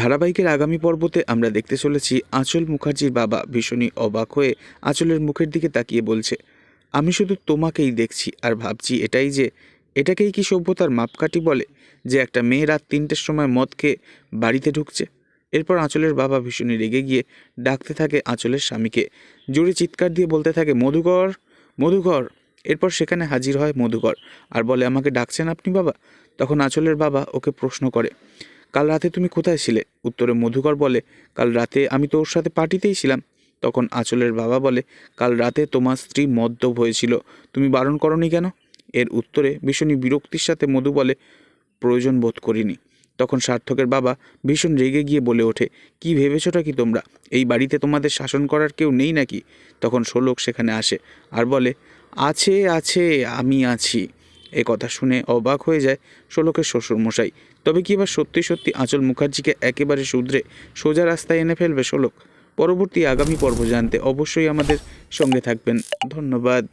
ধারাবাহিকের আগামী পর্বতে আমরা দেখতে চলেছি আঁচল মুখার্জির বাবা ভীষণই অবাক হয়ে আঁচলের মুখের দিকে তাকিয়ে বলছে, আমি শুধু তোমাকেই দেখছি আর ভাবছি এটাই যে এটাকেই কি সভ্যতার মাপকাঠি বলে যে একটা মেয়ে রাত তিনটের সময় মদ খেয়ে বাড়িতে ঢুকছে? এরপর আঁচলের বাবা ভীষণই রেগে গিয়ে ডাকতে থাকে আঁচলের স্বামীকে, জোরে চিৎকার দিয়ে বলতে থাকে, মধুকর মধুকর। এরপর সেখানে হাজির হয় মধুকর। আর বলে, আমাকে ডাকছেন আপনি বাবা? তখন আঁচলের বাবা ওকে প্রশ্ন করে কাল রাতে তুমি কোথায় ছিলে? উত্তরে মধুকর বলে, কাল রাতে আমি তো ওর সাথে পার্টিতেই ছিলাম। তখন আঁচলের বাবা বলে, কাল রাতে তোমার স্ত্রী মদ্যপ হয়েছিল। তুমি বারণ করনি কেন? এর উত্তরে ভীষণই বিরক্তির সাথে মধু বলে, প্রয়োজন বোধ করিনি। তখন সার্থকের বাবা ভীষণ রেগে গিয়ে বলে ওঠে, কি ভেবেছোটা কি তোমরা? এই বাড়িতে তোমাদের শাসন করার কেউ নেই নাকি? তখন শোলক সেখানে আসে আর বলে, আছে আছে, আমি আছি। এ কথা শুনে অবাক হয়ে যায় শোলকের শ্বশুরমশাই। তবে কি এবার সত্যি সত্যি আঁচল মুখার্জিকে একেবারে শুধরে সোজা রাস্তায় এনে ফেলবে শোলক? পরবর্তী আগামী পর্ব জানতে অবশ্যই আমাদের সঙ্গে থাকবেন। ধন্যবাদ।